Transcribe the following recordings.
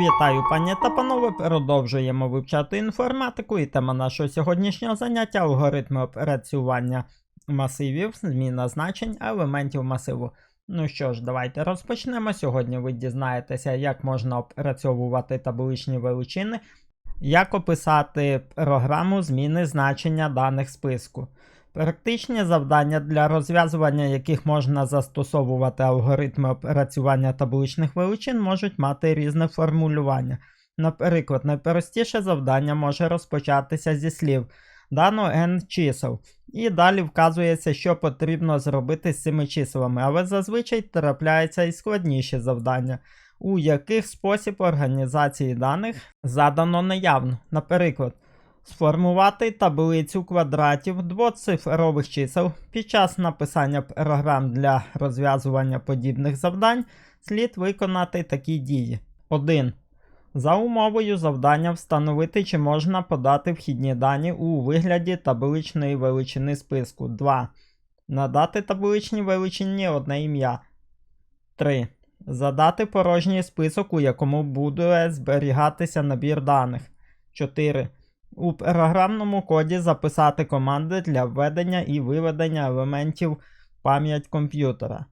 Вітаю, пані та панове. Продовжуємо вивчати інформатику. І тема нашого сьогоднішнього заняття алгоритми опрацювання масивів, зміна значень елементів масиву. Ну що ж, давайте розпочнемо. Сьогодні ви дізнаєтеся, як можна опрацьовувати табличні величини, як описати програму зміни значення даних списку. Практичні завдання, для розв'язування яких можна застосовувати алгоритми опрацювання табличних величин, можуть мати різне формулювання. Наприклад, найпростіше завдання може розпочатися зі слів дано n чисел, і далі вказується, що потрібно зробити з цими числами, але зазвичай трапляються і складніші завдання, у яких спосіб організації даних задано неявно. Наприклад, Сформувати таблицю квадратів двоцифрових чисел під час написання програм для розв'язування подібних завдань слід виконати такі дії. 1. За умовою завдання встановити, чи можна подати вхідні дані у вигляді табличної величини списку. 2. Надати табличній величині одне ім'я. 3. Задати порожній список, у якому буде зберігатися набір даних. 4. У програмному коді записати команди для введення і виведення елементів пам'ять комп'ютера.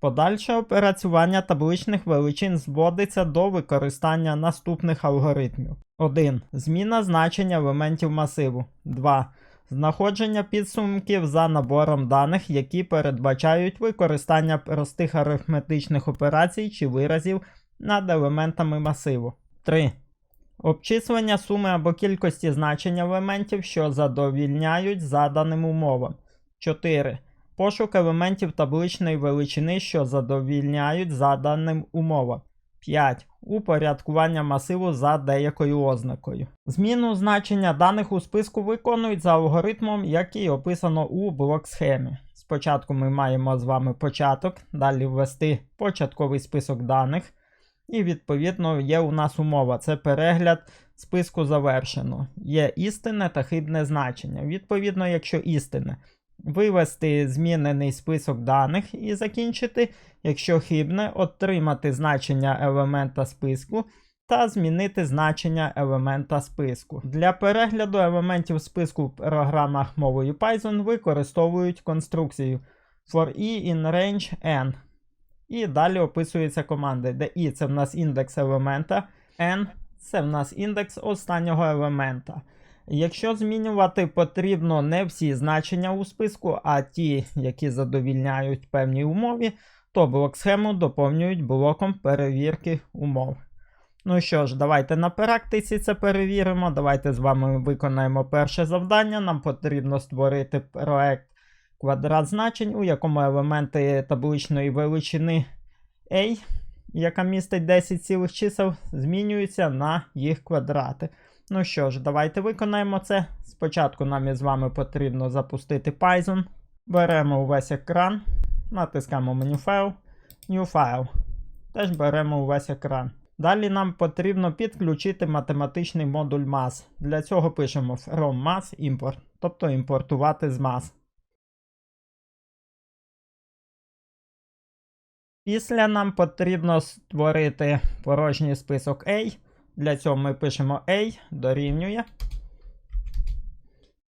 Подальше опрацювання табличних величин зводиться до використання наступних алгоритмів. 1. Зміна значення елементів масиву. 2. Знаходження підсумків за набором даних, які передбачають використання простих арифметичних операцій чи виразів над елементами масиву. 3. Обчислення суми або кількості значень елементів, що задовільняють заданим умовам. 4. Пошук елементів табличної величини, що задовільняють заданим умовам. 5. Упорядкування масиву за деякою ознакою. Зміну значення даних у списку виконують за алгоритмом, який описано у блок-схемі. Спочатку ми маємо з вами початок, далі ввести початковий список даних. І, відповідно, є у нас умова. Це перегляд списку завершено. Є істинне та хибне значення. Відповідно, якщо істинне, вивести змінений список даних і закінчити, якщо хибне, отримати значення елемента списку та змінити значення елемента списку. Для перегляду елементів списку в програмах мовою Python використовують конструкцію for e in range n. І далі описуються команди, де І це в нас індекс елемента, N це в нас індекс останнього елемента. Якщо змінювати потрібно не всі значення у списку, а ті, які задовільняють певній умові, то блок схему доповнюють блоком перевірки умов. Ну що ж, давайте на практиці це перевіримо. Давайте з вами виконаємо перше завдання. Нам потрібно створити проект квадрат значень, у якому елементи табличної величини A, яка містить 10 цілих чисел, змінюються на їх квадрати. Ну що ж, давайте виконаємо це. Спочатку нам із вами потрібно запустити Python. Беремо увесь екран, натискаємо меню файл, New File. Теж беремо увесь екран. Далі нам потрібно підключити математичний модуль mass. Для цього пишемо from mass import, тобто імпортувати з mass. Після нам потрібно створити порожній список A. Для цього ми пишемо A дорівнює.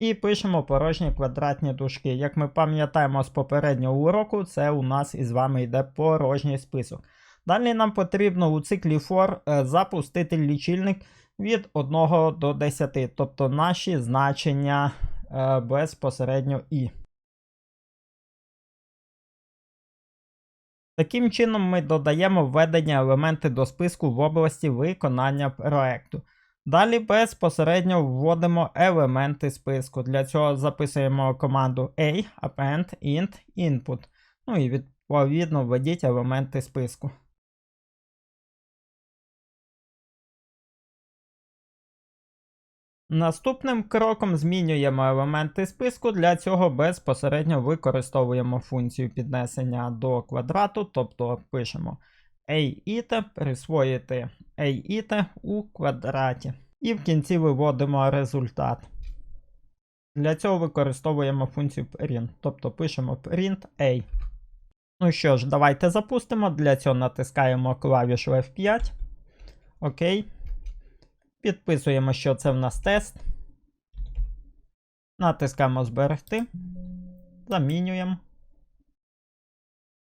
І пишемо порожні квадратні дужки. Як ми пам'ятаємо з попереднього уроку, це у нас із вами йде порожній список. Далі нам потрібно у циклі for е, запустити лічильник від 1 до 10, тобто наші значення е, безпосередньо і. Таким чином, ми додаємо введення елементи до списку в області виконання проекту. Далі безпосередньо вводимо елементи списку. Для цього записуємо команду A, append, int, input. Ну і відповідно введіть елементи списку. Наступним кроком змінюємо елементи списку. Для цього безпосередньо використовуємо функцію піднесення до квадрату, тобто пишемо aite, присвоїти aite у квадраті. І в кінці виводимо результат. Для цього використовуємо функцію print, тобто пишемо print a. Ну що ж, давайте запустимо. Для цього натискаємо клавішу F5. Окей. Підписуємо, що це в нас тест. Натискаємо зберегти. Замінюємо.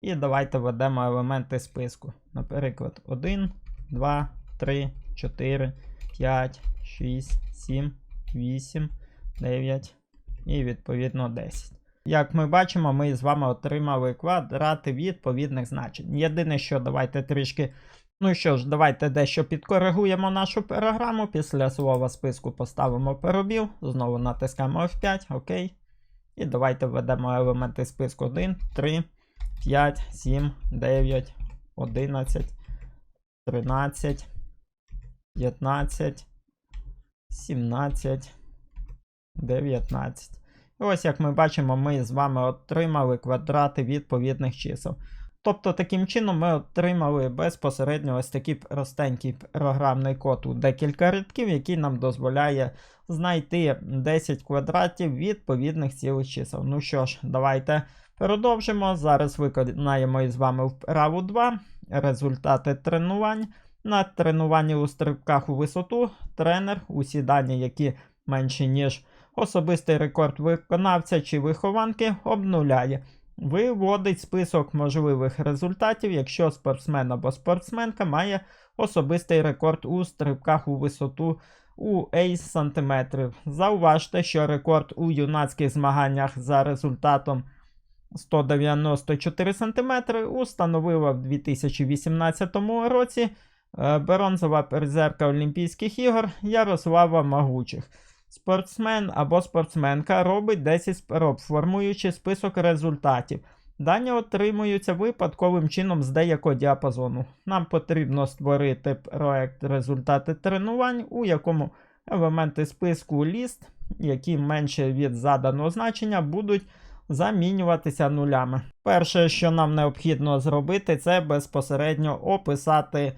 І давайте введемо елементи списку. Наприклад, 1, 2, 3, 4, 5, 6, 7, 8, 9 і відповідно 10. Як ми бачимо, ми з вами отримали квадрати відповідних значень. Єдине, що давайте трішки. Ну що ж, давайте дещо підкоригуємо нашу програму. Після слова списку поставимо перебіл. Знову натискаємо F5, ОК. І давайте введемо елементи списку 1, 3, 5, 7, 9, 11, 13, 15, 17, 19. І ось як ми бачимо, ми з вами отримали квадрати відповідних чисел. Тобто, таким чином ми отримали безпосередньо ось такий простенький програмний код у декілька рядків, який нам дозволяє знайти 10 квадратів відповідних цілих чисел. Ну що ж, давайте продовжимо. Зараз виконаємо із вами вправу 2. Результати тренувань. На тренуванні у стрибках у висоту тренер усі дані, які менші, ніж особистий рекорд виконавця чи вихованки, обнуляє. Виводить список можливих результатів, якщо спортсмен або спортсменка має особистий рекорд у стрибках у висоту у ейс сантиметрів. Зауважте, що рекорд у юнацьких змаганнях за результатом 194 см установила в 2018 році е, бронзова призерка Олімпійських ігор Ярослава Магучих. Спортсмен або спортсменка робить 10 спроб, формуючи список результатів. Дані отримуються випадковим чином з деякого діапазону. Нам потрібно створити проект результати тренувань, у якому елементи списку ліст, які менше від заданого значення, будуть замінюватися нулями. Перше, що нам необхідно зробити, це безпосередньо описати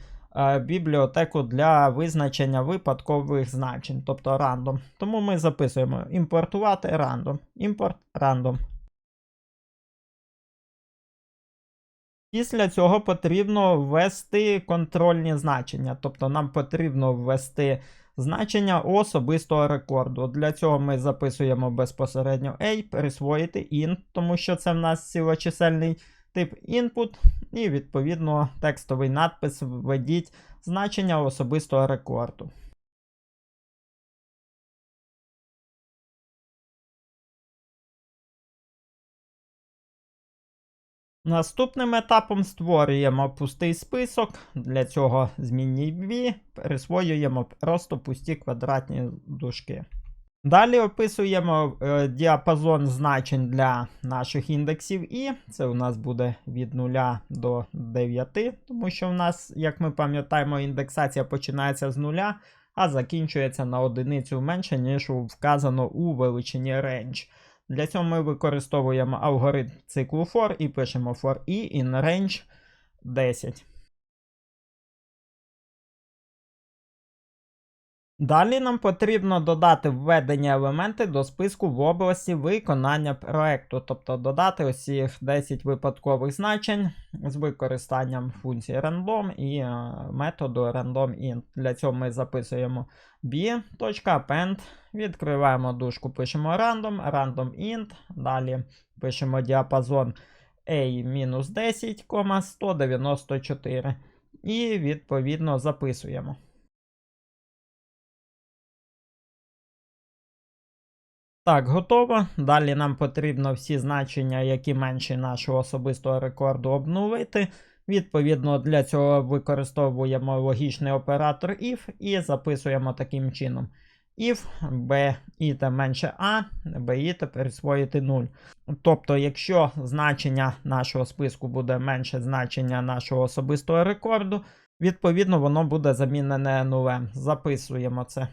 бібліотеку для визначення випадкових значень, тобто рандом. Тому ми записуємо імпортувати рандом. Імпорт рандом. Після цього потрібно ввести контрольні значення. Тобто нам потрібно ввести значення особистого рекорду. Для цього ми записуємо безпосередньо A, присвоїти int, тому що це в нас цілочисельний тип input, і відповідно текстовий надпис введіть значення особистого рекорду. Наступним етапом створюємо пустий список. Для цього змінній V присвоюємо просто пусті квадратні дужки. Далі описуємо е, діапазон значень для наших індексів І. Це у нас буде від 0 до 9, тому що в нас, як ми пам'ятаємо, індексація починається з 0, а закінчується на одиницю менше, ніж вказано у величині range. Для цього ми використовуємо алгоритм циклу for і пишемо for i in range 10. Далі нам потрібно додати введення елементи до списку в області виконання проекту, тобто додати цих 10 випадкових значень з використанням функції random і е, методу randomInt. Для цього ми записуємо b.append, відкриваємо дужку, пишемо random, randomInt, далі пишемо діапазон a-10, 194 і відповідно записуємо. Так, готово. Далі нам потрібно всі значення, які менші нашого особистого рекорду, обновити. Відповідно, для цього використовуємо логічний оператор if і записуємо таким чином. If b іта менше a, b іта присвоїти 0. Тобто, якщо значення нашого списку буде менше значення нашого особистого рекорду, відповідно, воно буде замінене нулем. Записуємо це.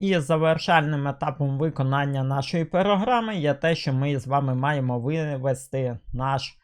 І завершальним етапом виконання нашої програми є те, що ми з вами маємо вивести наш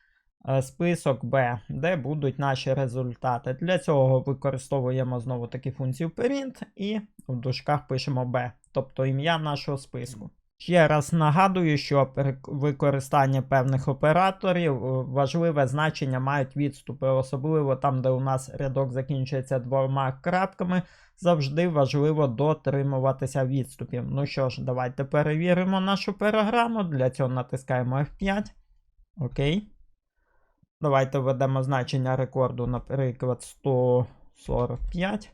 е, список B, де будуть наші результати. Для цього використовуємо знову таки функцію print і в дужках пишемо B, тобто ім'я нашого списку. Ще раз нагадую, що при використанні певних операторів е, важливе значення мають відступи, особливо там, де у нас рядок закінчується двома крапками, завжди важливо дотримуватися відступів. Ну що ж, давайте перевіримо нашу програму. Для цього натискаємо F5. Окей. Давайте введемо значення рекорду, наприклад, 145.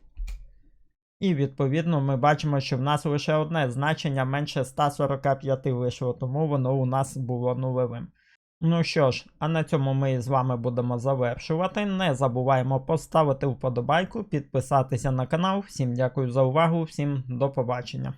І відповідно ми бачимо, що в нас лише одне значення менше 145 вийшло, тому воно у нас було нульовим. Ну що ж, а на цьому ми з вами будемо завершувати. Не забуваємо поставити вподобайку, підписатися на канал. Всім дякую за увагу, всім до побачення.